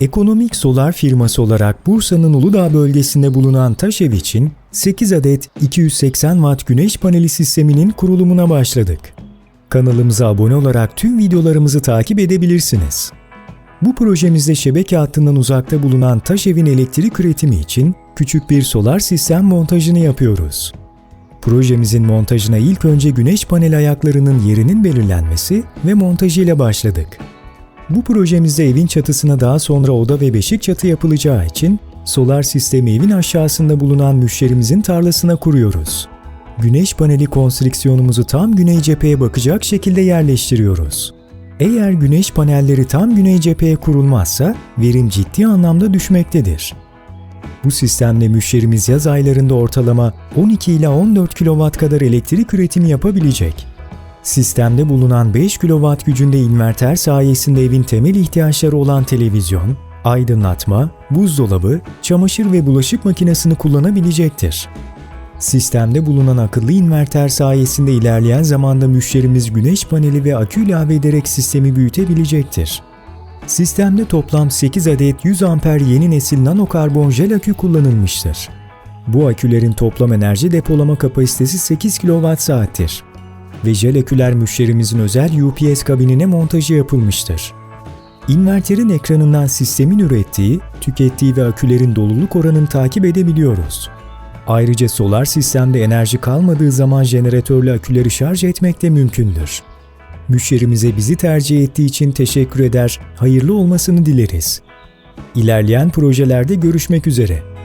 Ekonomik solar firması olarak Bursa'nın Uludağ bölgesinde bulunan Taşev için 8 adet 280 watt güneş paneli sisteminin kurulumuna başladık. Kanalımıza abone olarak tüm videolarımızı takip edebilirsiniz. Bu projemizde şebeke hattından uzakta bulunan Taşev'in elektrik üretimi için küçük bir solar sistem montajını yapıyoruz. Projemizin montajına ilk önce güneş panel ayaklarının yerinin belirlenmesi ve montajıyla başladık. Bu projemizde evin çatısına daha sonra oda ve beşik çatı yapılacağı için solar sistemi evin aşağısında bulunan müşterimizin tarlasına kuruyoruz. Güneş paneli konstrüksiyonumuzu tam güney cepheye bakacak şekilde yerleştiriyoruz. Eğer güneş panelleri tam güney cepheye kurulmazsa verim ciddi anlamda düşmektedir. Bu sistemle müşterimiz yaz aylarında ortalama 12 ila 14 kW kadar elektrik üretimi yapabilecek. Sistemde bulunan 5 kW gücünde inverter sayesinde evin temel ihtiyaçları olan televizyon, aydınlatma, buzdolabı, çamaşır ve bulaşık makinesini kullanabilecektir. Sistemde bulunan akıllı inverter sayesinde ilerleyen zamanda müşterimiz güneş paneli ve akü ilave ederek sistemi büyütebilecektir. Sistemde toplam 8 adet 100 amper yeni nesil nanokarbon jel akü kullanılmıştır. Bu akülerin toplam enerji depolama kapasitesi 8 kWh'tir ve jel aküler müşterimizin özel UPS kabinine montajı yapılmıştır. İnverterin ekranından sistemin ürettiği, tükettiği ve akülerin doluluk oranını takip edebiliyoruz. Ayrıca solar sistemde enerji kalmadığı zaman jeneratörle aküleri şarj etmek de mümkündür. Müşterimize bizi tercih ettiği için teşekkür eder, hayırlı olmasını dileriz. İlerleyen projelerde görüşmek üzere.